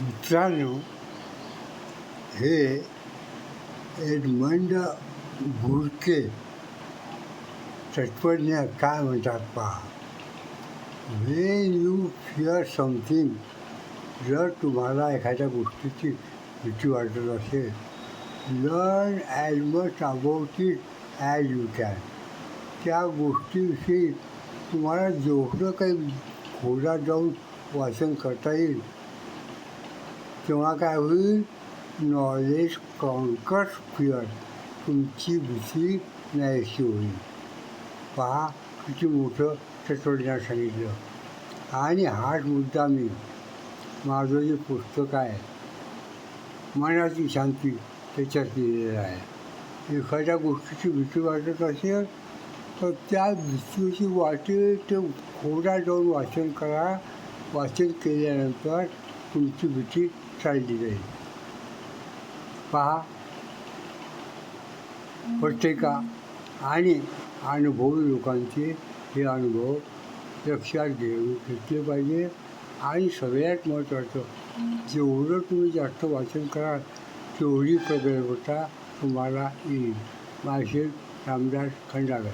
मित्रांनो हे एडमंड बुरके तत्वज्ञ काय म्हणतात पहा. वेन यू फिअर समथिंग जर तुम्हाला एखाद्या गोष्टीची भीती वाटत असेल learn as much about it as you can त्या गोष्टीविषयी तुम्हाला जेवढं काही खोडा जाऊन वाचन करता येईल तेव्हा काय होईल? नॉलेज कॉन्कर्स फिअर तुमची भीती नाहीशी होईल. पहा किती मोठं तत्वज्ञान सांगितलं. आणि हाच मुद्दा मी. माझं जे पुस्तक आहे मनाची शांती त्याच्यात लिहिलेलं आहे. एखाद्या गोष्टीची भीती वाटत असेल तर त्या भीतीची वाटेल ते खोडा जाऊन वाचन करा. वाचन केल्यानंतर तुमची भीती चालली जाईल पहा. प्रत्येका आणि अनुभवी लोकांचे हे अनुभव लक्षात घेऊन घेतले पाहिजे. आणि सगळ्यात महत्त्वाचं जेवढं तुम्ही जास्त वाचन कराल तेवढी प्रगल्भता तुम्हाला येईल. माझे रामदास खंडागळ.